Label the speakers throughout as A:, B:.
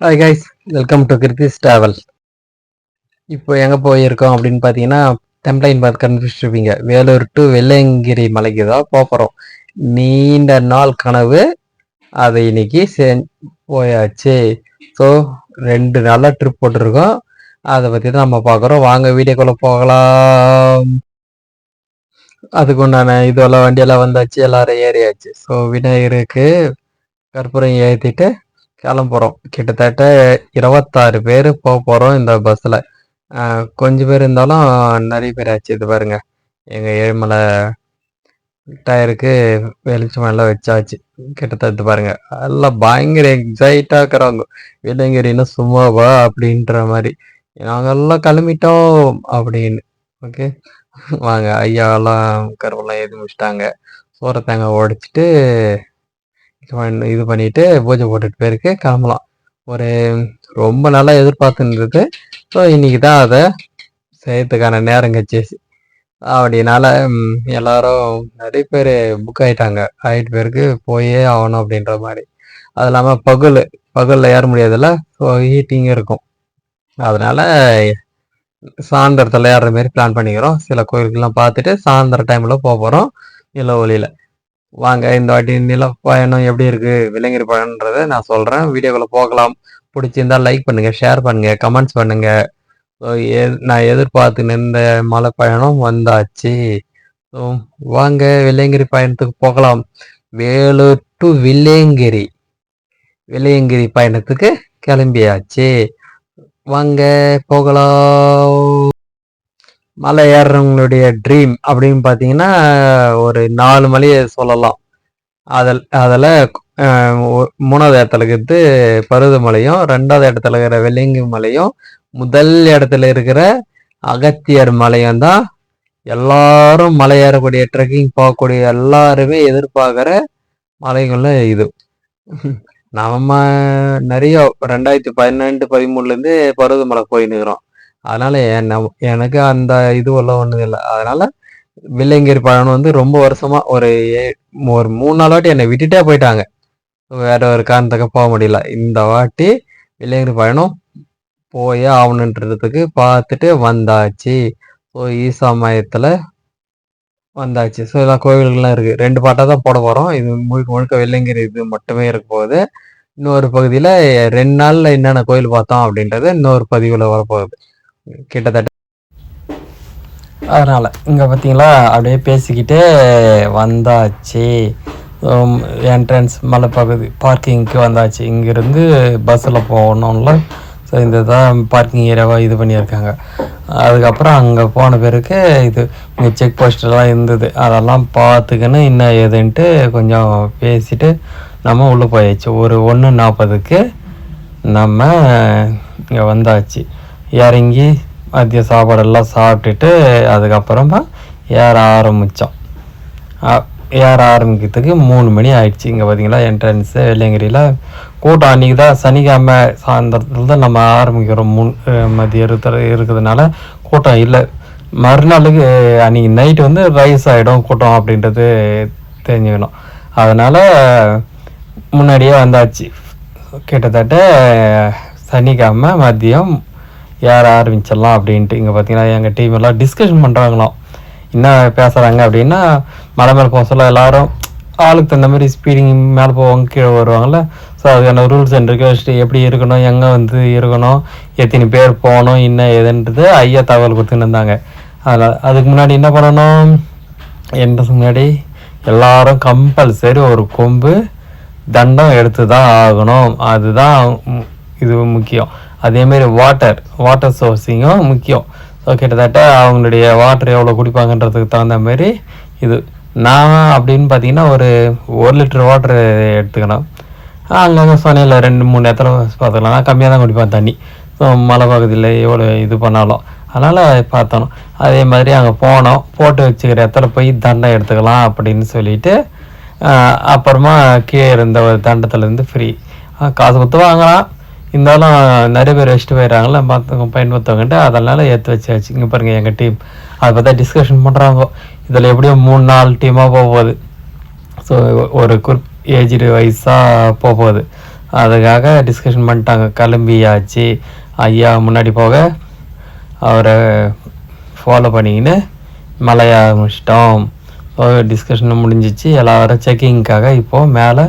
A: Hi guys welcome to Kiruthi's travel இப்போ எங்கே போயிருக்கோம் அப்படின்னு பார்த்தீங்கன்னா டெம்ப்ளைன் பார்த்து கண்டுபிடிச்சிருப்பீங்க வேலூர் டு வெள்ளையங்கிரி மலைக்கு தான் போக போகிறோம் நீண்ட நாள் கனவு அதை இன்னைக்கு செ போயாச்சு. ஸோ ரெண்டு நாளாக ட்ரிப் போட்டிருக்கோம். அதை பற்றி தான் நம்ம பார்க்குறோம் வாங்க வீடியோக்குள்ளே போகலாம். அதுக்கு உண்டான இதெல்லாம் வண்டியெல்லாம் வந்தாச்சு எல்லாரும் ஏறியாச்சு. ஸோ விநாயகருக்கு கற்பூரம் ஏற்றிட்டு கிளம்புறோம் கிட்டத்தட்ட இருபத்தாறு பேர் போக போகிறோம் இந்த பஸ்ஸில் கொஞ்சம் பேர் இருந்தாலும் நிறைய பேர் ஆச்சு. இது பாருங்க. எங்கள் ஏழுமலை டயருக்கு வெளிச்சம் எல்லாம் வச்சாச்சு. கிட்டத்தட்ட பாருங்க. எல்லாம் பயங்கர எக்ஸைட்டாக இருக்கிறாங்க. விலங்கிரின்னு சும்மாவா அப்படின்ற மாதிரி. நாங்கெல்லாம் கிளம்பிட்டோம் அப்படின்னு. ஓகே வாங்க. ஐயாவெல்லாம் கருவெல்லாம் எழுதி முடிச்சிட்டாங்க. சோரத்தேங்க தேங்காய் உடைச்சிட்டு இது பண்ணிட்டு பூஜை போட்டுட்டு போயிருக்கு. கிளம்பலாம். ஒரு ரொம்ப நாளாக எதிர்பார்த்துன்றது ஸோ இன்னைக்கு தான் அதை செய்யறதுக்கான நேரம் கச்சிச்சு அப்படினால எல்லாரும் நிறைய பேர் புக் ஆயிட்டாங்க. ஆயிட்டு பேருக்கு போயே ஆகணும் அப்படின்ற மாதிரி. அது இல்லாமல் பகல் பகலில் ஏற முடியாதுல்ல. ஸோ ஹீட்டிங் இருக்கும். அதனால சாயந்தரத்தில் ஏறுற மாதிரி பிளான் பண்ணிக்கிறோம். சில கோயிலுக்கெல்லாம் பார்த்துட்டு சாயந்தர டைமில் போக போகிறோம் இல்லை ஒளியில் வாங்க இந்த வாட்டி நில பயணம் எப்படி இருக்கு விலங்கிற பயணன்றதை நான் சொல்றேன். வீடியோக்குள்ள போகலாம். பிடிச்சிருந்தா லைக் பண்ணுங்க ஷேர் பண்ணுங்க கமெண்ட்ஸ் பண்ணுங்க. எ- நான் எதிர்பார்த்து நின்ற மலை பயணம் வந்தாச்சு. ஸோ வாங்க வில்லையங்கிரி பயணத்துக்கு போகலாம். வேலூர் டு வில்லையங்கிரி. வில்லையங்கிரி பயணத்துக்கு கிளம்பியாச்சு. வாங்க போகலாம். மலை ஏறுறவங்களுடைய ட்ரீம் அப்படின்னு பார்த்தீங்கன்னா ஒரு நாலு மலையை சொல்லலாம். அதில் அதில் மூணாவது இடத்துல இருக்கிறது பருவதமலையும் ரெண்டாவது இடத்துல இருக்கிற வெள்ளியங்கி மலையும் முதல் இடத்துல இருக்கிற அகத்தியர் மலையும் தான் எல்லாரும் மலை ஏறக்கூடிய ட்ரெக்கிங் போகக்கூடிய எல்லாருமே எதிர்பார்க்குற மலைகள்ல இது. நம்ம நிறைய ரெண்டாயிரத்தி பன்னெண்டு பதிமூணுலேருந்து பருவதமலை போயின்னுக்கிறோம் அதனால என்ன- எனக்கு அந்த இதுவெல்லாம் ஒன்றும் இல்லை. அதனால வில்லையங்கிரி பயணம் வந்து ரொம்ப வருஷமா ஒரு ஏ- ஒரு மூணு நாலு வாட்டி என்னை விட்டுட்டே போயிட்டாங்க. வேற ஒரு காரணத்துக்கு போக முடியல. இந்த வாட்டி வில்லையங்கிரி பயணம் போயே ஆகணுன்றதுக்கு பார்த்துட்டு வந்தாச்சு. ஸோ ஈசா மையத்தில் வந்தாச்சு. ஸோ எல்லாம் கோவில்கள்லாம் இருக்குது ரெண்டு பாட்டாக தான் போட போகிறோம் இது முழுக்க முழுக்க வெள்ளையங்கிரி இது மட்டுமே இருக்க போகுது. இன்னொரு பகுதியில் ரெண்டு நாளில் என்னென்ன கோயில் பார்த்தோம் அப்படின்றது இன்னொரு பதிவில் வரப்போகுது. கிட்டத்தட்ட அதனால் இங்கே பார்த்தீங்களா அப்படியே பேசிக்கிட்டே வந்தாச்சு. என்ட்ரன்ஸ் மலைப்பகுதி பார்க்கிங்க்கு வந்தாச்சு. இங்கேருந்து பஸ்ஸில் போகணும்ல. ஸோ இந்த தான் பார்க்கிங் ஏரியாவாக இது பண்ணியிருக்காங்க. அதுக்கப்புறம் அங்கே போன பிறகு இது இங்கே செக் போஸ்டெல்லாம் இருந்தது. அதெல்லாம் பார்த்துக்கின்னு என்ன ஏதுன்ட்டு கொஞ்சம் பேசிட்டு நம்ம உள்ளே போயாச்சு. ஒரு ஒன்று நாற்பதுக்கு நம்ம இங்கே வந்தாச்சு. இறங்கி மதிய சாப்பாடெல்லாம் சாப்பிட்டுட்டு அதுக்கப்புறமா ஏற ஆரம்பித்தோம் ஏற ஆரம்பிக்கிறதுக்கு மூணு மணி ஆயிடுச்சு. இங்கே பார்த்தீங்களா என்ட்ரன்ஸு வெள்ளியங்கிரியில். கூட்டம் அன்றைக்கி தான் சனிக்கிழமை சாயந்தரத்தில் தான் நம்ம ஆரம்பிக்கிறோம். முன் மதியம் இருக்கிற இருக்கிறதுனால கூட்டம் இல்லை. மறுநாளுக்கு அன்றைக்கி நைட்டு வந்து ரைஸ் ஆகிடும் கூட்டம் அப்படின்றது தெரிஞ்சுக்கணும். அதனால் முன்னாடியே வந்தாச்சு. கிட்டத்தட்ட சனிக்கிழமை மதியம் யார் ஆரம்பிச்சிடலாம் அப்படின்ட்டு. இங்கே பார்த்தீங்கன்னா எங்கள் டீம் எல்லாம் டிஸ்கஷன் பண்ணுறாங்களாம் என்ன பேசுகிறாங்க அப்படின்னா மலை மேலே போக சொல்ல எல்லாரும் ஆளுக்கு தகுந்த மாதிரி ஸ்பீடிங் மேலே போவாங்க கீழே வருவாங்கல்ல. ஸோ அதுக்கான ரூல்ஸ் அண்ட் ரெகுலேஷன் எப்படி இருக்கணும் எங்கே வந்து இருக்கணும் எத்தனை பேர் போகணும் என்ன ஏதுன்றது ஐயா தகவல் கொடுத்துன்னு இருந்தாங்க. அதில் அதுக்கு முன்னாடி என்ன பண்ணணும்? என்றதுக்கு முன்னாடி எல்லாரும் கம்பல்சரி ஒரு கொம்பு தண்டம் எடுத்து தான் ஆகணும். அதுதான் இது முக்கியம். அதேமாரி வாட்டர் வாட்டர் சோர்ஸிங்கும் முக்கியம். ஸோ கிட்டத்தட்ட அவங்களுடைய வாட்டர் எவ்வளோ குடிப்பாங்கன்றதுக்கு தகுந்த மாதிரி இது. நான் அப்படின்னு பார்த்தீங்கன்னா ஒரு ஒரு லிட்டர் வாட்டர் எடுத்துக்கணும். அங்கங்கே சொன்னையில் ரெண்டு மூணு இடத்துல பார்த்துக்கலாம். நான் கம்மியாக தான் குடிப்பேன் தண்ணி. ஸோ மலை பகுதியில் எவ்வளோ இது பண்ணாலும். அதனால் பார்த்தோம் அதே மாதிரி அங்கே போனோம். போட்டு வச்சுக்கிற இடத்துல போய் தண்டம் எடுத்துக்கலாம் அப்படின்னு சொல்லிட்டு அப்புறமா கீழே இருந்த ஒரு தண்டத்துலேருந்து ஃப்ரீ காசு கொடுத்து வாங்கலாம். இருந்தாலும் நிறைய பேர் வச்சுட்டு போயிடுறாங்கள மற்றவங்க பயன்படுத்தவங்கன்ட்டு அதனால் ஏற்று வச்சாச்சு. இங்கே பாருங்கள் எங்கள் டீம் அதை பார்த்தா டிஸ்கஷன் பண்ணுறாங்க இதில் எப்படியும் மூணு நாலு டீமாக போக போகுது. ஸோ ஒரு குரூப் ஏஜ்டு வயசாக போக போகுது. அதுக்காக டிஸ்கஷன் பண்ணிட்டாங்க. கிளம்பியாச்சு. ஐயா முன்னாடி போக அவரை ஃபாலோ பண்ணிக்கின்னு மலைய ஆரம்பிச்சிட்டோம். டிஸ்கஷன் முடிஞ்சிச்சு. எல்லாரும் செக்கிங்க்காக இப்போது மேலே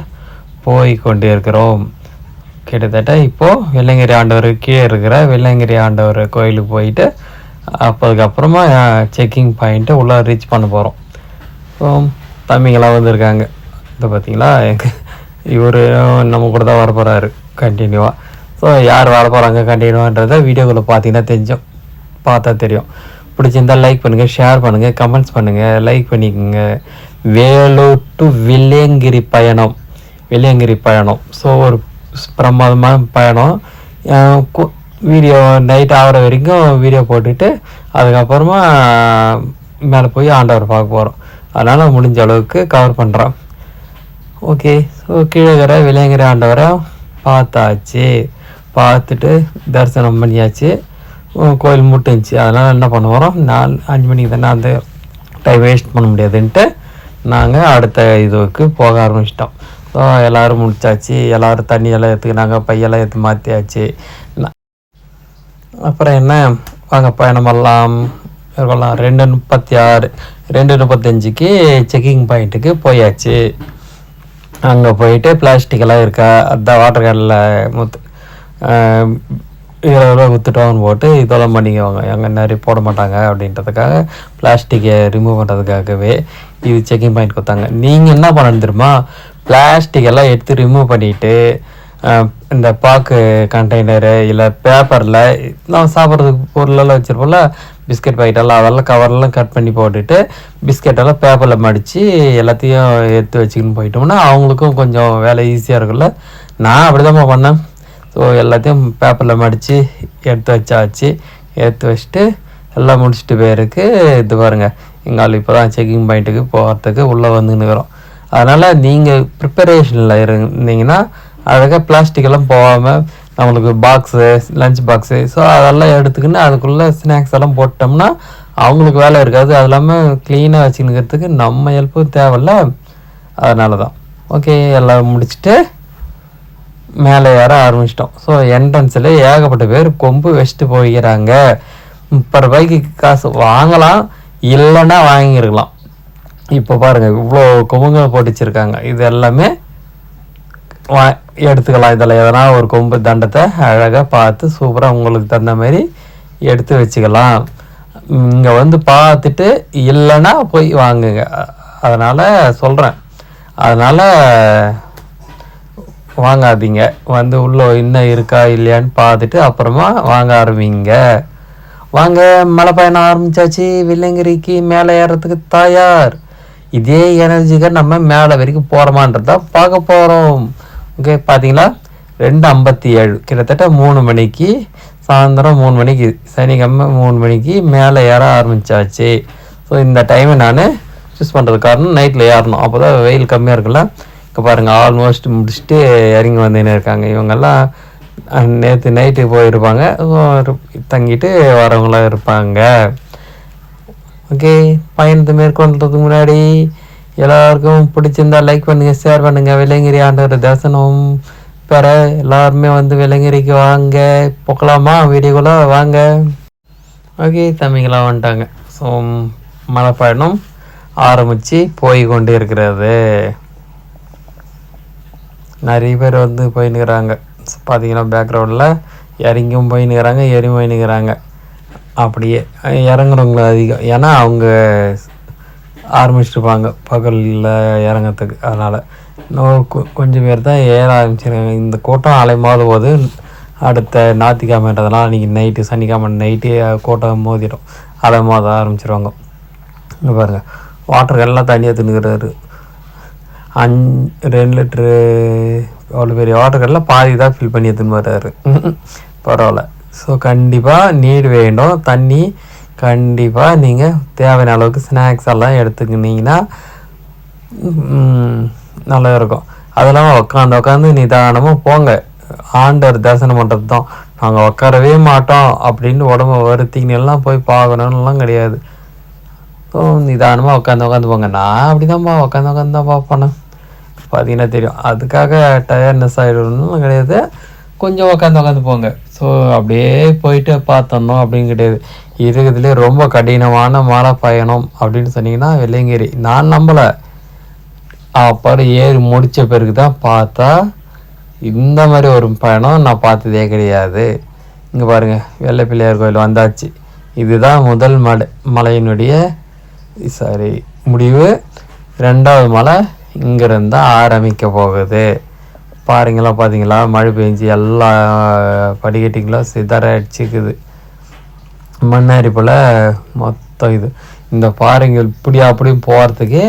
A: போய் கொண்டு இருக்கிறோம் கிட்டத்தட்ட இப்போது வெள்ளங்கிரி ஆண்டவர் கீழே இருக்கிற வெள்ளங்கிரி ஆண்டவர் கோயிலுக்கு போயிட்டு அப்போதுக்கப்புறமா செக்கிங் பாயிண்ட்டை உள்ளே ரீச் பண்ண போகிறோம் ஸோ தம்பிங்களாம் வந்திருக்காங்க. இது பார்த்திங்களா எங்கள் இவர் நம்ம கூட தான் வர போகிறாரு கண்டினியூவாக ஸோ யார் வர போகிறாங்க கண்டினியூவான்றதை வீடியோக்குள்ளே பார்த்தீங்கன்னா தெரிஞ்சோம். பார்த்தா தெரியும். பிடிச்சிருந்தா லைக் பண்ணுங்கள் ஷேர் பண்ணுங்கள் கமெண்ட்ஸ் பண்ணுங்கள் லைக் பண்ணிக்கோங்க. வேலூர் டு வில்லியங்கிரி பயணம். வில்லியங்கிரி பயணம். ஸோ ஒரு பிரமாதமான பயணம். வீடியோ நைட் ஆகிற வரைக்கும் வீடியோ போட்டுட்டு அதுக்கப்புறமா மேலே போய் ஆண்டவர் பார்க்க போகிறோம் அதனால் முடிஞ்ச அளவுக்கு கவர் பண்ணுறோம் ஓகே ஸோ கீழே விளையங்கிற விலையங்கிற ஆண்டவரை பார்த்தாச்சு. பார்த்துட்டு தரிசனம் பண்ணியாச்சு. கோயில் முட்டுச்சு. அதனால் என்ன பண்ண போகிறோம் நாலு அஞ்சு மணிக்கு தானே அந்த டைம் வேஸ்ட் பண்ண முடியாதுன்ட்டு நாங்கள் அடுத்த இதுவுக்கு போக ஆரம்பிச்சிட்டோம். ஸோ எல்லோரும் முடிச்சாச்சு. எல்லோரும் தண்ணியெல்லாம் எடுத்துக்கினாங்க பையெல்லாம் எடுத்து மாற்றியாச்சு அப்புறம் என்ன? வாங்க பயணமெல்லாம் இருக்கலாம். ரெண்டு முப்பத்தி ஆறு ரெண்டு முப்பத்தஞ்சுக்கு செக்கிங் பாயிண்ட்டுக்கு போயாச்சு. அங்கே போயிட்டு பிளாஸ்டிக்கெல்லாம் இருக்கா? அந்த வாட்டர் கேனில் முத்து இருபது ரூபா குத்துட்டோம்னு போட்டு இதெல்லாம் பண்ணிக்குவாங்க. அங்கே நிறைய போட மாட்டாங்க அப்படின்றதுக்காக பிளாஸ்டிக்கை ரிமூவ் பண்ணுறதுக்காகவே இது செக்கிங் பாயிண்ட் கொடுத்தாங்க. நீங்கள் என்ன பண்ணணும் தெரியுமா? பிளாஸ்டிக் எல்லாம் எடுத்து ரிமூவ் பண்ணிவிட்டு இந்த பாக்கு கண்டெய்னரு இல்லை பேப்பரில் நம்ம சாப்பிட்றதுக்கு பொருளெல்லாம் வச்சுருப்போம்ல பிஸ்கட் பாக்கெட்டெல்லாம் அதெல்லாம் கவர்லாம் கட் பண்ணி போட்டுட்டு பிஸ்கெட்டெல்லாம் பேப்பரில் மடித்து எல்லாத்தையும் எடுத்து வச்சுக்கின்னு போயிட்டோம்னா அவங்களுக்கும் கொஞ்சம் வேலை ஈஸியாக இருக்கும்ல. நான் அப்படி பண்ணேன். ஸோ எல்லாத்தையும் பேப்பரில் மடித்து எடுத்து வச்சாச்சு. எடுத்து வச்சுட்டு எல்லாம் முடிச்சுட்டு பேருக்கு இது பாருங்கள் எங்கால் இப்போ தான் செக்கிங் பாயிண்ட்டுக்கு போகிறதுக்கு உள்ளே வந்துன்னுக்குறோம் அதனால் நீங்கள் ப்ரிப்பரேஷனில் இருந்தீங்கன்னா அழகாக பிளாஸ்டிக் எல்லாம் போகாமல் நம்மளுக்கு பாக்ஸு லஞ்ச் பாக்ஸு ஸோ அதெல்லாம் எடுத்துக்கின்னு அதுக்குள்ளே ஸ்நாக்ஸ் எல்லாம் போட்டோம்னா அவங்களுக்கு வேலை இருக்காது. அது இல்லாமல் க்ளீனாக வச்சுக்கிறதுக்கு நம்ம ஹெல்ப்பும் தேவையில்ல. அதனால தான் ஓகே எல்லாம் முடிச்சுட்டு மேலே ஏற ஆரம்பிச்சிட்டோம். ஸோ என்ட்ரன்ஸில் ஏகப்பட்ட பேர் கொம்பு வச்சுட்டு போய்க்கிறாங்க. முப்பது ரூபாய்க்கு காசு வாங்கலாம் இல்லைன்னா வாங்கியிருக்கலாம். இப்போ பாருங்கள் இவ்வளோ கொம்புங்க போட்டு வச்சுருக்காங்க இது எல்லாமே வா எடுத்துக்கலாம். இதில் எதனா ஒரு கொம்பு தண்டத்தை அழகாக பார்த்து சூப்பராக உங்களுக்கு தகுந்த மாதிரி எடுத்து வச்சுக்கலாம். இங்கே வந்து பார்த்துட்டு இல்லைன்னா போய் வாங்குங்க. அதனால் சொல்கிறேன் அதனால் வாங்காதீங்க. வந்து உள்ளே இன்னும் இருக்கா இல்லையான்னு பார்த்துட்டு அப்புறமா வாங்க ஆரம்பிங்க. வாங்க மலை பயணம் ஆரம்பிச்சாச்சு. வில்லங்கிரிக்கு மேலே ஏறத்துக்கு தயார். இதே எனர்ஜிக்கு நம்ம மேலே வரைக்கும் போகிறோமான்றத பார்க்க போகிறோம் ஓகே பார்த்தீங்களா ரெண்டு ஐம்பத்தி ஏழு கிட்டத்தட்ட மூணு மணிக்கு சாயந்தரம் மூணு மணிக்கு சனிக்கிழமை மூணு மணிக்கு மேலே ஏற ஆரம்பிச்சாச்சு. ஸோ இந்த டைமை நான் சூஸ் பண்ணுறது காரணம் நைட்டில் ஏறணும். அப்போ தான் வெயில் கம்மியாக இருக்குல்ல? இப்போ பாருங்கள் ஆல்மோஸ்ட் முடிச்சுட்டு இறங்கி வந்துன்னு இருக்காங்க. இவங்கெல்லாம் நேற்று நைட்டு போயிருப்பாங்க. தங்கிட்டு வரவங்களாம் இருப்பாங்க. ஓகே? பயணத்தை மேற்கொள்றதுக்கு முன்னாடி எல்லாருக்கும் பிடிச்சிருந்தா லைக் பண்ணுங்கள் ஷேர் பண்ணுங்கள் வெள்ளங்கிரி ஆண்டவர் தரிசனம் பெற எல்லாருமே வந்து வெள்ளங்கிரிக்கு வாங்க. போகலாமா வீடியோக்குள்ள வாங்க. ஓகே தம்பிங்களாம் வந்துட்டாங்க. ஸோ மழை பயணம் ஆரம்பித்து போய் கொண்டு இருக்கிறது. நிறைய பேர் வந்து போயின்னுக்கிறாங்க பார்த்தீங்கன்னா பேக்ரவுண்டில் இறங்கியும் போயின்னுக்கிறாங்க ஏறியும் போயின்னுக்கிறாங்க அப்படியே இறங்குறவங்க அதிகம். ஏன்னா அவங்க ஆரம்பிச்சிருப்பாங்க பகலில் இறங்கிறதுக்கு. அதனால் இன்னும் கொஞ்சம் பேர் தான் ஏற ஆரம்பிச்சிருக்காங்க. இந்த கூட்டம் அலைமாவது போது அடுத்த ஞாயிற்றுக்கிழமைன்றதுனால அன்றைக்கி நைட்டு சனிக்கிழமை நைட்டு கூட்டம் மோதிடும். அலைமாத ஆரம்பிச்சிருவாங்க. இங்கே பாருங்கள் வாட்டர் எல்லாம் தண்ணி எடுத்துன்னுக்கிறாரு அஞ் ரெண்டு லிட்ரு அவ்வளோ பெரிய வாட்டர் எல்லாம் பாதி தான் ஃபில் பண்ணி எடுத்துன்னு வர்றாரு. பரவாயில்ல. ஸோ கண்டிப்பாக நீர் வேண்டும். தண்ணி கண்டிப்பாக நீங்கள் தேவையான அளவுக்கு ஸ்நாக்ஸ் எல்லாம் எடுத்துக்கினீங்கன்னா நல்லா இருக்கும் அதெல்லாம் உட்காந்து உட்காந்து நிதானமாக போங்க. ஆண்டவர் தரிசனம் பண்ணுறது தான் நாங்கள் உட்காரவே மாட்டோம் அப்படின்னு உடம்ப வருத்திங்கன்னு போய் பார்க்கணுன்னுலாம் கிடையாது. ஸோ நிதானமாக உட்காந்து உட்காந்து போங்க. நான் அப்படி தான்ப்பா உட்காந்து உட்காந்து தான் போனேன் பார்த்தீங்கன்னா தெரியும். அதுக்காக டயர்னஸ் ஆகிடணும் கிடையாது. கொஞ்சம் உட்காந்து உட்காந்து போங்க. ஸோ அப்படியே போயிட்டு பார்த்தோம் அப்படின்னு கிடையாது. இருக்கிறதுலே ரொம்ப கடினமான மலை பயணம் அப்படின்னு சொன்னீங்கன்னா வெள்ளையங்கிரி. நான் நம்பலை. அப்புறம் ஏறி முடித்த பிறகு தான் பார்த்தா இந்த மாதிரி ஒரு பயணம் நான் பார்த்ததே கிடையாது. இங்கே பாருங்கள் வெள்ளை பிள்ளையார் கோயில் வந்தாச்சு. இதுதான் முதல் மலை மலையினுடைய சாரி முடிவு. ரெண்டாவது மலை இங்கிருந்து தான் ஆரம்பிக்க போகுது. பாருங்களா பார்த்தீங்களா மழை பெஞ்சு எல்லா படிக்கட்டிங்களும் சிதற அடிச்சுக்குது மண்ணாரி போல் மொத்தம் இது. இந்த பாறைங்கள் இப்படி அப்படியும் போகிறதுக்கே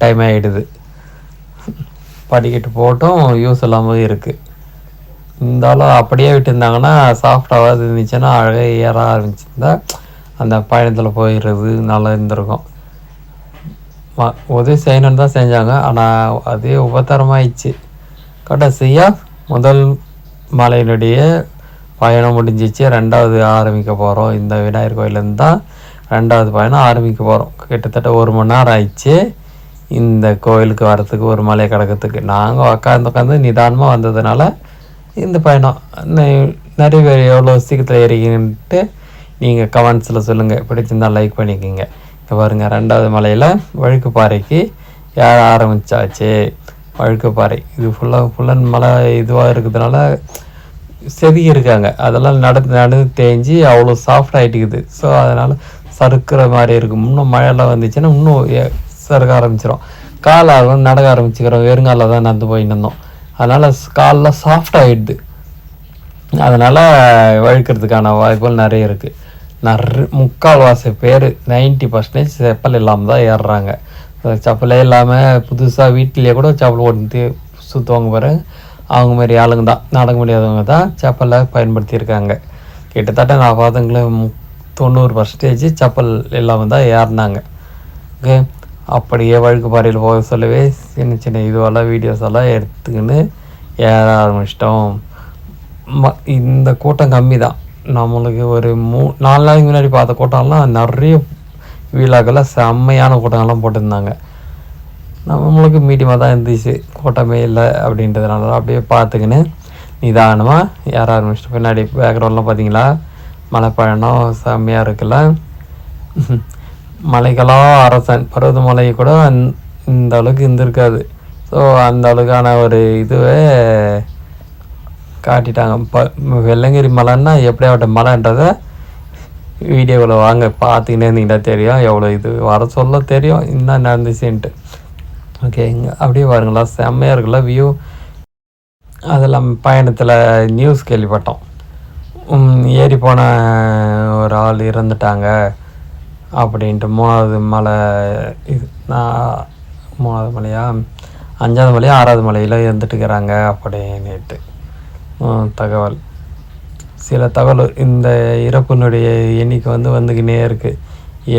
A: டைம் ஆகிடுது படிக்கட்டு போட்டும் யூஸ் இல்லாமல் இருக்குது இருந்தாலும் அப்படியே விட்டுருந்தாங்கன்னா சாஃப்டாகாது இருந்துச்சுன்னா அழகாக ஏற ஆரம்பிச்சிருந்தா அந்த பயணத்தில் போயிடுறது நல்லா இருந்திருக்கும். உதவி செய்யணும்னு தான் செஞ்சாங்க. ஆனால் அதே உபத்தரமாகிடுச்சு கடைசியாக முதல் மலையினுடைய பயணம் முடிஞ்சிச்சு. ரெண்டாவது ஆரம்பிக்க போகிறோம் இந்த விநாயகர் கோயிலேருந்து தான் ரெண்டாவது பயணம் ஆரம்பிக்க போகிறோம் கிட்டத்தட்ட ஒரு மணி நேரம் ஆயிடுச்சு. இந்த கோயிலுக்கு வரத்துக்கு ஒரு மலை கிடக்கிறதுக்கு. நாங்கள் உட்காந்து உட்காந்து நிதானமாக வந்ததுனால இந்த பயணம் நிறைய பேர் எவ்வளோ சீக்கிரத்தில் ஏறிக்கின்ட்டு நீங்கள் கமெண்ட்ஸில் சொல்லுங்கள் பிடிச்சிருந்தா லைக் பண்ணிக்கோங்க. இங்கே பாருங்கள் ரெண்டாவது மலையில் வழுக்கு பாறைக்கு ஏற ஆரம்பித்தாச்சு வழுக்கப்பாறை இது ஃபுல்லாக ஃபுல்லாக மழை இதுவாக இருக்கிறதுனால செதுக்கி இருக்காங்க. அதெல்லாம் நடந்து நடந்து தேஞ்சு அவ்வளோ சாஃப்ட் ஆகிட்டுக்குது ஸோ அதனால் சறுக்கிற மாதிரி இருக்கும். இன்னும் மழையெல்லாம் வந்துச்சுன்னா இன்னும் ஏ- சறுக்க ஆரம்பிச்சிடும் கால் ஆகும் நடக்க ஆரம்பிச்சுக்கிறோம். வெறுங்காலில் தான் நடந்து போயின்னு இருந்தோம். அதனால் கால்லாம் சாஃப்ட் ஆகிடுது அதனால் வழுக்கிறதுக்கான வாய்ப்புகள் நிறைய இருக்குது நிறைய முக்கால்வாசி பேர் நைன்ட்டி பர்சன்டேஜ் செப்பல் இல்லாமல் தான் ஏறுறாங்க. செப்பலே இல்லாமல் புதுசாக வீட்டிலேயே கூட சப்பல் ஓடிட்டு சுற்றுவாங்க பாரு. அவங்க மாதிரி ஆளுங்க தான். நடக்க முடியாதவங்க தான் செப்பலை பயன்படுத்தியிருக்காங்க. கிட்டத்தட்ட நான் பார்த்தவங்களே தொண்ணூறு பர்சன்டேஜ் செப்பல் இல்லாமல் தான் ஏறினாங்க. ஓகே? அப்படியே வழுக்கு பாறையில் போக சொல்லவே சின்ன சின்ன இதுவெல்லாம் வீடியோஸ் எல்லாம் எடுத்துக்கின்னு ஏற ஆரம்பிச்சிட்டோம். ம இந்த கூட்டம் கம்மி தான். நம்மளுக்கு ஒரு மூ நாலு நாளைக்கு முன்னாடி பார்த்த கூட்டம்லாம் நிறைய வீலாக்கெல்லாம் செம்மையான கூட்டங்கள்லாம் போட்டிருந்தாங்க. நம்மளுக்கு மீடியமாக தான் இருந்துச்சு. கூட்டமே இல்லை அப்படின்றதுனால தான் அப்படியே பார்த்துக்கின்னு நிதானமாக ஏற ஆரம்பிச்சிட்டு பின்னாடி பேக்ரவுண்ட்லாம் பார்த்தீங்களா மலைப்பழனம் செம்மையாக இருக்குல்ல. மலைக்கெல்லாம் அரசன் பருவதமலை கூட இந்த அளவுக்கு இருந்திருக்காது. ஸோ அந்த அளவுக்கான ஒரு இதுவே காட்டிட்டாங்க. ப வெள்ளங்கிரி மலைன்னா எப்படியாவட்ட மலைன்றதை வீடியோவில் வாங்க பார்த்துக்கிட்டே இருந்தீங்கன்னா தெரியும். எவ்வளோ இது வர சொல்ல தெரியும். என்ன நடந்துச்சுன்ட்டு. ஓகே இங்கே அப்படியே பாருங்களா செம்மையாக இருக்குல்ல வியூ அதெல்லாம் பயணத்தில் நியூஸ் கேள்விப்பட்டோம். ஏறி போன ஒரு ஆள் இறந்துட்டாங்க. அப்படின்ட்டு மூணாவது மலை இது நான் மூணாவது மலையா? அஞ்சாவது மலையா ஆறாவது மலையில் இருந்துட்டுக்கிறாங்க அப்படின்னுட்டு. தகவல். சில தகவல் இந்த இறப்பினுடைய எண்ணிக்கை வந்து வந்துக்கினே இருக்குது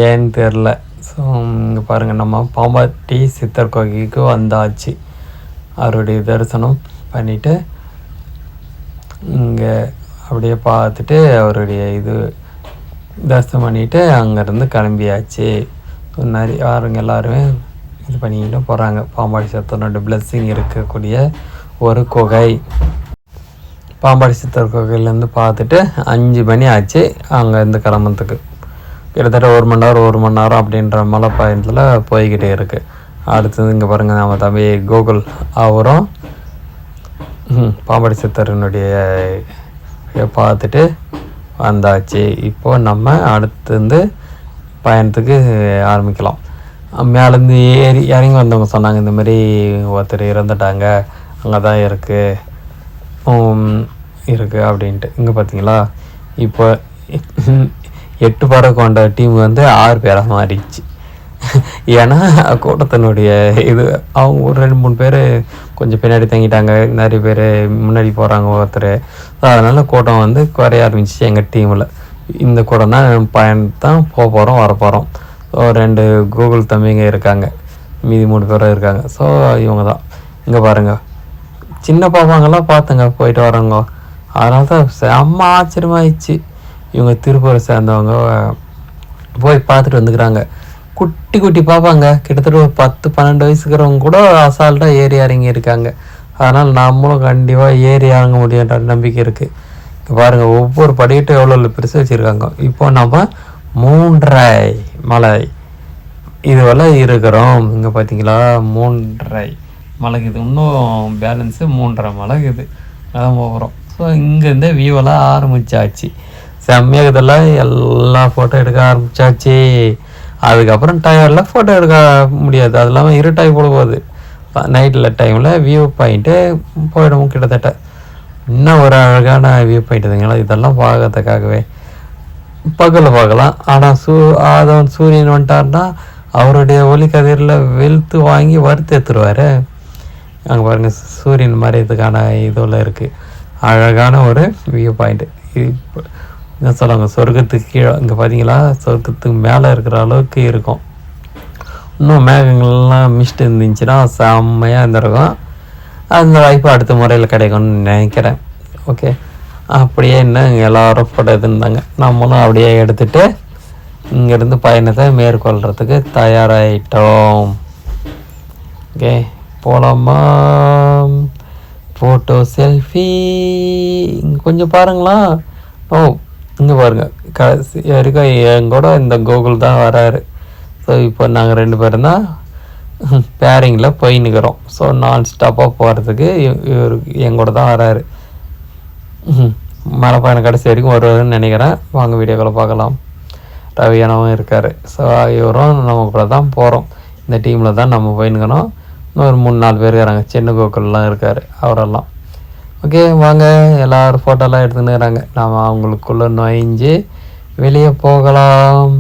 A: ஏன்னு தெரில. ஸோ இங்கே பாருங்கள் நம்ம பாம்பாட்டி சித்தர் கோகைக்கு வந்தாச்சு. அவருடைய தரிசனம் பண்ணிவிட்டு இங்கே அப்படியே பார்த்துட்டு அவருடைய இது தரிசனம் பண்ணிவிட்டு அங்கேருந்து கிளம்பியாச்சு. நிறைய யாருங்க எல்லாருமே இது பண்ணிக்கிட்டு போகிறாங்க பாம்பாடி சித்தனோட பிளஸ்ஸிங் இருக்கக்கூடிய ஒரு குகை. பாம்பாடி சித்தர் கோவிலேருந்து பார்த்துட்டு அஞ்சு மணி ஆச்சு அங்கேருந்து கிளம்புறதுக்கு. கிட்டத்தட்ட ஒரு மணி நேரம் ஒரு மணி நேரம் அப்படின்ற மலை பயணத்தில் போய்கிட்டே இருக்குது அடுத்தது இங்கே பாருங்கள் நம்ம தம்பி கோகுல் அவரும் பாம்பாடி சித்தரனுடைய பார்த்துட்டு வந்தாச்சு. இப்போது நம்ம அடுத்து வந்து பயணத்துக்கு ஆரம்பிக்கலாம். மேலேருந்து ஏறி இறங்கி வந்தவங்க சொன்னாங்க இந்த மாதிரி ஒருத்தர் இறந்துட்டாங்க அங்கே தான் இருக்குது இருக்குது அப்படின்ட்டு. இங்கே பார்த்தீங்களா இப்போ எட்டு படம் கொண்ட டீம் வந்து ஆறு பேராக மாறிடுச்சு. ஏன்னா கூட்டத்தினுடைய இது அவங்க ஒரு ரெண்டு மூணு பேர் கொஞ்சம் பின்னாடி தங்கிட்டாங்க. நிறைய பேர் முன்னாடி போகிறாங்க ஒருத்தர் அதனால் கூட்டம் வந்து குறைய ஆரம்பிச்சிச்சு எங்கள் டீமில் இந்த கூட்டம் தான் பயன் தான் போக போகிறோம் வர போகிறோம் ஸோ ரெண்டு கூகுள் தம்பிங்க இருக்காங்க. மீதி மூணு பேரும் இருக்காங்க. ஸோ இவங்க தான். இங்கே பாருங்கள் சின்ன பாப்பாங்கெல்லாம் பார்த்தங்க போயிட்டு வரவங்க அதனால தான் செம்ம ஆச்சரியமாயிடுச்சு. இவங்க திருப்பூரை சேர்ந்தவங்க போய் பார்த்துட்டு வந்துக்கிறாங்க. குட்டி குட்டி பார்ப்பாங்க கிட்டத்தட்ட ஒரு பத்து பன்னெண்டு வயசுக்கிறவங்க கூட அசால்ட்டாக ஏறி இறங்கி இருக்காங்க அதனால் நம்மளும் கண்டிப்பாக ஏறி இறங்க முடியுன்ற நம்பிக்கை இருக்குது இங்கே பாருங்கள் ஒவ்வொரு படிக்கட்டும் எவ்வளோ பெருசு வச்சுருக்காங்க. இப்போ நம்ம மூன்றை மலை. இதுவெல்லாம் இருக்கிறோம். இங்கே பார்த்தீங்களா மூன்றரை மலகுது. இன்னும் பேலன்ஸு மூன்றரை மலகுது. அதான் போகிறோம் ஸோ இங்கேருந்தே வியூவெல்லாம் ஆரம்பிச்சாச்சு. செம்மையாக இதெல்லாம் எல்லா ஃபோட்டோ எடுக்க ஆரம்பிச்சாச்சு. அதுக்கப்புறம் டயர்டில் ஃபோட்டோ எடுக்க முடியாது. அது இல்லாமல் இருட்டாகி போட போகுது நைட்டில் டைமில் வியூ பாயிண்ட்டு போயிடும் கிட்டத்தட்ட. இன்னும் ஒரு அழகான வியூ பாயிண்ட் இதுங்களா? இதெல்லாம் பார்க்கறதுக்காகவே. பகலில் பார்க்கலாம். ஆனால் சூ அதவன் சூரியன் வந்துட்டார்னா அவருடைய ஒலி கதிரில் வெளுத்து வாங்கி வறுத்து எடுத்துருவார். அங்கே பாருங்கள் சூரியன் மறையதுக்கான இதுல இருக்குது அழகான ஒரு வியூ பாயிண்ட்டு இப்போ என்ன சொல்லுவாங்க சொர்க்கத்துக்கு கீழே இங்கே பார்த்தீங்களா சொர்க்கத்துக்கு மேலே இருக்கிற அளவுக்கு இருக்கும். இன்னும் மேகங்கள்லாம் மிஸ்ட் இருந்துச்சுன்னா செம்மையாக இருந்திருக்கும். அந்த வாய்ப்பு அடுத்த முறையில் கிடைக்கும்னு நினைக்கிறேன். ஓகே அப்படியே என்ன எல்லோரும் ஃபோட்டோ எடுத்துருந்தாங்க. நம்மளும் அப்படியே எடுத்துகிட்டு இங்கேருந்து பயணத்தை மேற்கொள்கிறதுக்கு தயாராகிட்டோம் ஓகே போகலாமா ஃபோட்டோ செல்ஃபி இங்கே கொஞ்சம் பாருங்களா? ஓ இங்கே பாருங்கள் கடைசி வரைக்கும் என் கூட இந்த கோகுல் தான் வராரு. ஸோ இப்போ நாங்கள் ரெண்டு பேரும் தான் பேரிங்கில் போயின்னுக்கிறோம் ஸோ நான் ஸ்டாப்பாக போகிறதுக்கு இவர் என் கூட தான் வராரு. மழை பயணம் கடைசி வரைக்கும் வருவாருன்னு நினைக்கிறேன். வாங்க வீடியோக்களை பார்க்கலாம். ரவியானவும் இருக்கார். ஸோ இவரும் நம்ம கூட தான் போகிறோம் இந்த டீமில் தான் நம்ம போயின்னுக்கணும் இன்னொரு மூணு நாலு பேர் இருக்காங்க. சின்ன கோகுல்லாம் இருக்கார் அவரெல்லாம். ஓகே வாங்க. எல்லோரும் ஃபோட்டோலாம் எடுத்துன்னு இருக்கிறாங்க நாம் அவங்களுக்குள்ளே நுழைஞ்சு வெளியே போகலாம்.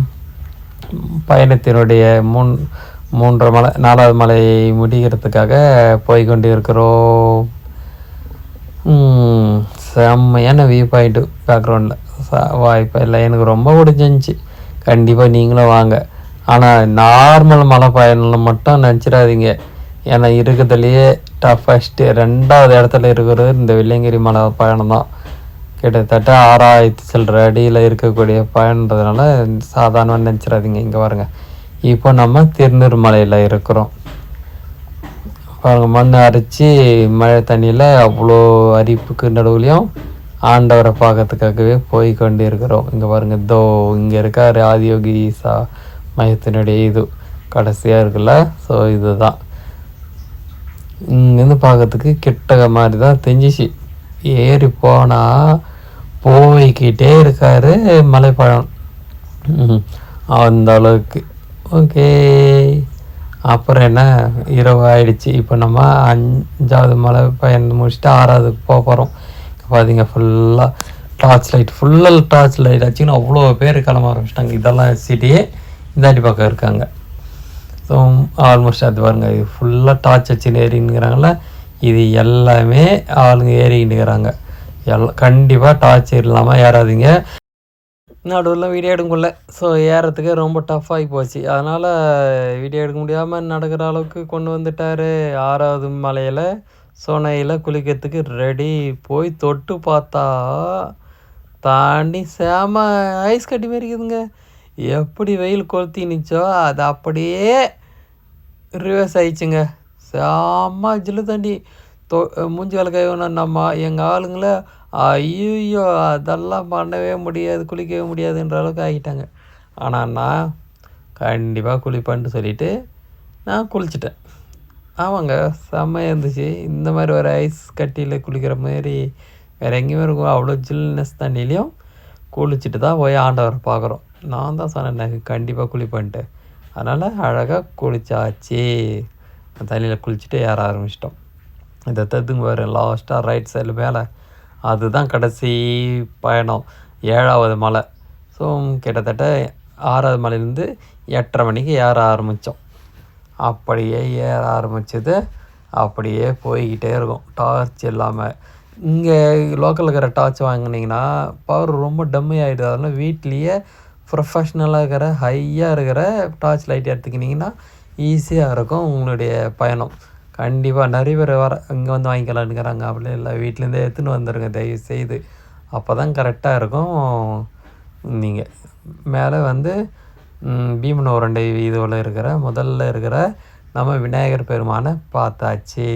A: பயணத்தினுடைய மூன் மூன்று மலை நாலாவது மலையை முடிகிறதுக்காக போய் கொண்டு இருக்கிறோம் செம்மையான வியூ பாயிண்ட்டு பேக்ரவுண்டில் வாய்ப்பு இல்லை. எனக்கு ரொம்ப பிடிச்சிருந்துச்சி. கண்டிப்பாக நீங்களும் வாங்க. ஆனால் நார்மல் மலை பயணம் மட்டும் நினச்சிடாதீங்க. ஏன்னா இருக்கிறதுலையே டஃபஸ்ட்டு ரெண்டாவது இடத்துல இருக்கிறது இந்த வெள்ளையங்கிரி மலை பயணம் தான். கிட்டத்தட்ட ஆறாயிரத்தி சில்லற அடியில் இருக்கக்கூடிய பயணன்றதுனால சாதாரணமாக நினச்சிடாதீங்க இங்கே பாருங்க. இப்போ நம்ம திருநீர்மலையில் இருக்கிறோம். பாருங்க மண் அரைச்சி மழை தண்ணியில் அவ்வளோ அரிப்புக்கு நடுவுலையும் ஆண்டவரை பார்க்கறதுக்காகவே போய் கொண்டு இருக்கிறோம் இங்கே பாருங்க தோ இங்கே இருக்கார் ஆதியோகி ஈசா மையத்தினுடைய இது. கடைசியாக இருக்குல்ல ஸோ இதுதான். இங்கேருந்து பார்க்கறதுக்கு கிட்டக மாதிரி தான் தெரிஞ்சிச்சு. ஏறி போனால் போய்கிட்டே இருக்கார் மலைப்பழம். அந்த அளவுக்கு. ஓகே. அப்புறம் என்ன? இரவு ஆயிடுச்சு. இப்போ நம்ம அஞ்சாவது மலை பயணம் முடிச்சுட்டு ஆறாவதுக்கு போக போகிறோம் பார்த்தீங்க ஃபுல்லாக டார்ச் லைட் ஃபுல்லாக டார்ச் லைட் ஆச்சுன்னு அவ்வளோ பேர் கிளம்ப ஆரம்பிச்சிட்டாங்க. இதெல்லாம் சிட்டியே இந்தாண்டி பக்கம் இருக்காங்க. ஸோ ஆல்மோஸ்ட் அது பாருங்க இது ஃபுல்லாக டார்ச் வச்சுன்னு ஏறிங்கிறாங்கள இது எல்லாமே ஆளுங்க ஏறிக்கிட்டுக்கிறாங்க எல்லாம் கண்டிப்பாக டார்ச் இல்லாமல் ஏறாதீங்க. நடுவில் வீடியோ எடுக்க ஸோ ஏறத்துக்கு ரொம்ப டஃப்பாகி போச்சு. அதனால் வீடியோ எடுக்க முடியாமல் நடக்கிற அளவுக்கு கொண்டு வந்துட்டார் ஆறாவது மலையில் சோனையில் குளிக்கிறதுக்கு ரெடி போய் தொட்டு பார்த்தா தாண்டி செம ஐஸ் கட்டி மாதிரி இருக்குதுங்க எப்படி வெயில் கொளுத்தி நிச்சோ அது அப்படியே ரிவர்ஸ் ஆயிடுச்சுங்க. செம்ம ஜில்லு தண்டி. தொ மூஞ்சி வேலை கைவணும் நம்ம எங்கள் ஆளுங்கள ஐயோ அதெல்லாம் பண்ணவே முடியாது குளிக்கவே முடியாதுன்ற அளவுக்கு ஆகிட்டாங்க. ஆனால் நான் கண்டிப்பாக குளிப்பேன்ட்டு சொல்லிட்டு நான் குளிச்சிட்டேன். ஆமாங்க செம்மையாக இருந்துச்சு. இந்த மாதிரி ஒரு ஐஸ் கட்டியில் குளிக்கிற மாதிரி வேறு எங்கேயுமே இருக்கும். அவ்வளோ ஜில்னஸ் தண்ணிலையும் குளிச்சுட்டு தான் போய் ஆண்டவரை பார்க்குறோம். நான் தான் சொன்னேன் எனக்கு கண்டிப்பாக குளிப்பேன்ட்டு அதனால் அழகாக குளிச்சாச்சு. தண்ணியில் குளிச்சுட்டு ஏற ஆரம்பிச்சிட்டோம். இந்த தத்துங்க வேறு லாஸ்ட்டாக ரைட் சைடில் மேலே அதுதான் கடைசி பயணம். ஏழாவது மலை. ஸோ கிட்டத்தட்ட ஆறாவது மலையிலேருந்து எட்டரை மணிக்கு ஏற ஆரம்பித்தோம் அப்படியே ஏற ஆரம்பிச்சது. அப்படியே போய்கிட்டே இருக்கும். டார்ச் இல்லாமல் இங்கே லோக்கலில் இருக்கிற டார்ச் வாங்கினீங்கன்னா பவர் ரொம்ப டம்மி ஆகிடுது அதனால் வீட்லேயே ப்ரொஃபஷ்னலாக இருக்கிற ஹையாக இருக்கிற டார்ச் லைட் எடுத்துக்கினீங்கன்னா ஈஸியாக இருக்கும் உங்களுடைய பயணம். கண்டிப்பாக நிறைய பேர் வர இங்கே வந்து வாங்கிக்கலான்னுக்கிறாங்க அப்படி இல்லை வீட்டிலேருந்தே எடுத்துன்னு வந்துடுங்க தயவு செய்து அப்போ தான் கரெக்டாக இருக்கும் நீங்கள் மேலே வந்து பீமன் உருண்டை இதுவில் இருக்கிற முதல்ல இருக்கிற நம்ம விநாயகர் பெருமானை பார்த்தாச்சு.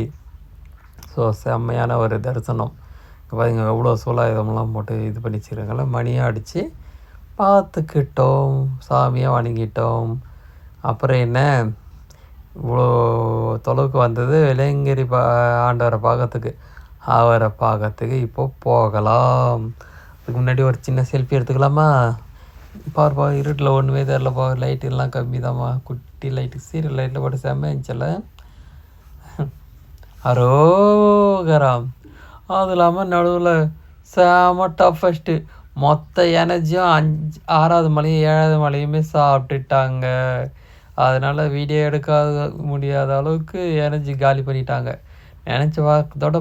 A: ஸோ செம்மையான ஒரு தரிசனம். இங்க பாருங்க எவ்வளோ சூலாயுதம்லாம் போட்டு இது பண்ணி வச்சுருக்காங்கள மணியாக அடித்து பார்த்துக்கிட்டோம் சாமியை வணங்கிட்டோம். அப்புறம் என்ன? இவ்வளோ தொலைவுக்கு வந்தது இளைஞரி பா ஆண்டவரை பார்க்கறதுக்கு. அவரை பார்க்கறதுக்கு இப்போ போகலாம். அதுக்கு முன்னாடி ஒரு சின்ன செல்ஃபி எடுத்துக்கலாமா? பார்ப்பா இருட்டில் ஒன்றுமே தெரிலப்பா லைட்டு எல்லாம் கம்மி தான்மா குட்டி லைட்டு சீரியல் லைட்டில் போட்டு செம்ம இருந்துச்சல. அரோகராம். அது இல்லாமல் நடுவில் செம டஃபஸ்ட்டு மொத்த எனர்ஜியும் அஞ்சு ஆறாவது மலையும் ஏழாவது மலையுமே சாப்பிட்டுட்டாங்க. அதனால் வீடியோ எடுக்காத முடியாத அளவுக்கு எனர்ஜி காலி பண்ணிட்டாங்க. நினச்சி பார்க்கறதோட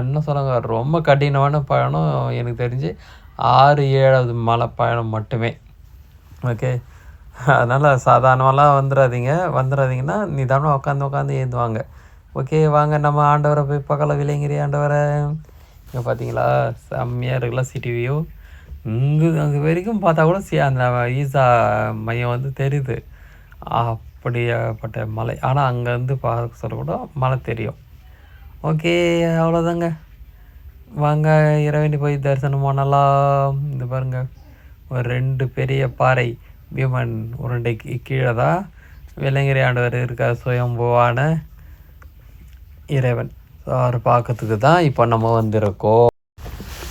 A: என்ன சொன்னாங்க ரொம்ப கடினமான பயணம் எனக்கு தெரிஞ்சு ஆறு ஏழாவது மலை பயணம் மட்டுமே. ஓகே அதனால் சாதாரணமெல்லாம் வந்துடாதீங்க வந்துடாதீங்கன்னா நிதானமாக உட்காந்து உட்காந்து ஏந்துவாங்க. ஓகே வாங்க நம்ம ஆண்டவரை போய் பக்கத்தில் விலைங்கிரி ஆண்டவரை. இங்கே பார்த்தீங்களா செம்மையாக இருக்குல்ல சிட்டி வியூ இங்கே அங்கே வரைக்கும் பார்த்தா கூட சி அந்த ஈசா மையம் வந்து தெரியுது. அப்படியாப்பட்ட மலை. ஆனால் அங்கேருந்து பார்க்க சொல்ல கூட மலை தெரியும். ஓகே அவ்வளோதாங்க வாங்க இறைவனி போய் தரிசனம் பண்ணலாம் இந்த பாருங்க. ஒரு ரெண்டு பெரிய பாறை. பீமன் உருண்டைக்கு கீழே தான் விலங்கிரி ஆண்டவர் இருக்க சுயம்புவான இறைவன். அவர் பார்க்கறதுக்கு தான் இப்போ நம்ம வந்திருக்கோம்.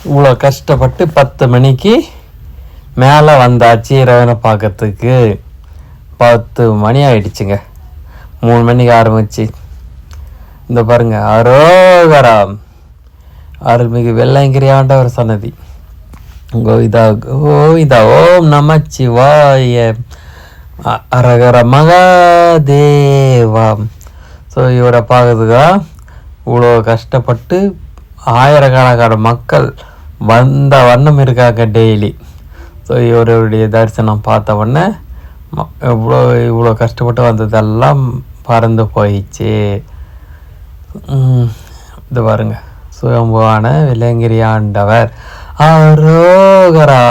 A: இவ்வளோ கஷ்டப்பட்டு பத்து மணிக்கு மேலே வந்தாச்சு இரவனை பார்க்கறதுக்கு. பத்து மணி ஆயிடுச்சுங்க. மூணு மணிக்கு ஆரம்பிச்சு. இந்த பாருங்க அரோகரா அருள்மிகு வெள்ளையங்கிரி ஆண்டவர் சன்னதி. கோவிதா கோவிதா ஓம் நம சிவாய அ- அரகர மகாதேவா ஸோ இவரை பார்க்குறதுக்கா இவ்வளோ கஷ்டப்பட்டு ஆயிரக்கணக்கான மக்கள் வந்த வண்ணம் இருக்காங்க டெய்லி ஸோ இவருடைய தரிசனம் பார்த்த உடனே இவ்வளோ இவ்வளோ கஷ்டப்பட்டு வந்ததெல்லாம் பறந்து போயிடுச்சு. இது பாருங்க. சுயம்புவான விலங்கிரி ஆண்டவர். அரோகரா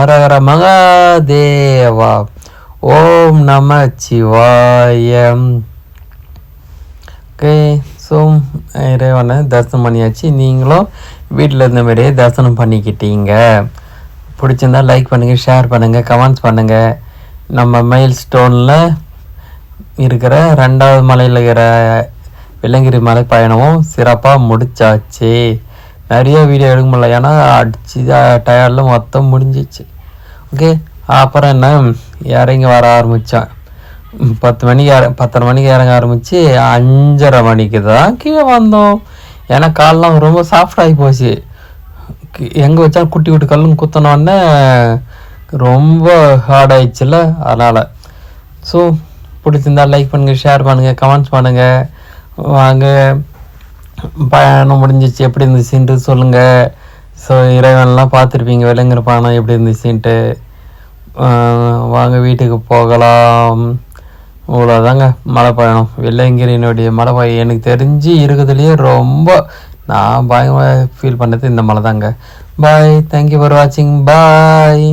A: அரகர மகாதேவா. ஓம் நம சிவாயம். ஓகே ஸோ இறைவனை தரிசனம் பண்ணியாச்சு. நீங்களும் வீட்டில் இருந்த மாதிரியே தரிசனம் பண்ணிக்கிட்டீங்க. பிடிச்சிருந்தா லைக் பண்ணுங்கள் ஷேர் பண்ணுங்கள் கமெண்ட்ஸ் பண்ணுங்கள் நம்ம மைல் ஸ்டோனில் இருக்கிற ரெண்டாவது மலையில் இருக்கிற வெள்ளங்கிரி மலை பயணமும் சிறப்பாக முடிச்சாச்சு. நிறைய வீடியோ எடுக்க முடியல ஏன்னா அடிச்சு டயர்டில் மொத்தம் முடிஞ்சிச்சு. ஓகே அப்புறம் என்ன? இறங்கி வர ஆரம்பித்தேன் பத்து மணிக்கு பத்தரை மணிக்கு இறங்க ஆரம்பித்து அஞ்சரை மணிக்கு தான் கீழே வந்தோம். ஏன்னா கால்லாம் ரொம்ப சாஃப்ட் ஆகி போச்சு. எங்கே வச்சாலும் குட்டி குட்டி கல்லும் குத்தினோடனே ரொம்ப ஹார்ட் ஆயிடுச்சுல அதனால். ஸோ பிடிச்சிருந்தா லைக் பண்ணுங்கள் ஷேர் பண்ணுங்கள் கமெண்ட்ஸ் பண்ணுங்கள் வாங்க. பயணம் முடிஞ்சிச்சு எப்படி இருந்துச்சுன்ட்டு சொல்லுங்கள் ஸோ இறைவன்லாம் பார்த்துருப்பீங்க விலங்குற பயணம் எப்படி இருந்துச்சுன்ட்டு. வாங்க வீட்டுக்கு போகலாம். இவ்வளோதாங்க மலை பயணம் வெள்ளையங்கிரியினுடைய மலை பயணம் எனக்கு தெரிஞ்சு இருக்கிறதுலையே ரொம்ப நான் பயமாக ஃபீல் பண்ணது இந்த மலை தாங்க பாய் தேங்க்யூ ஃபார் வாட்சிங் பாய்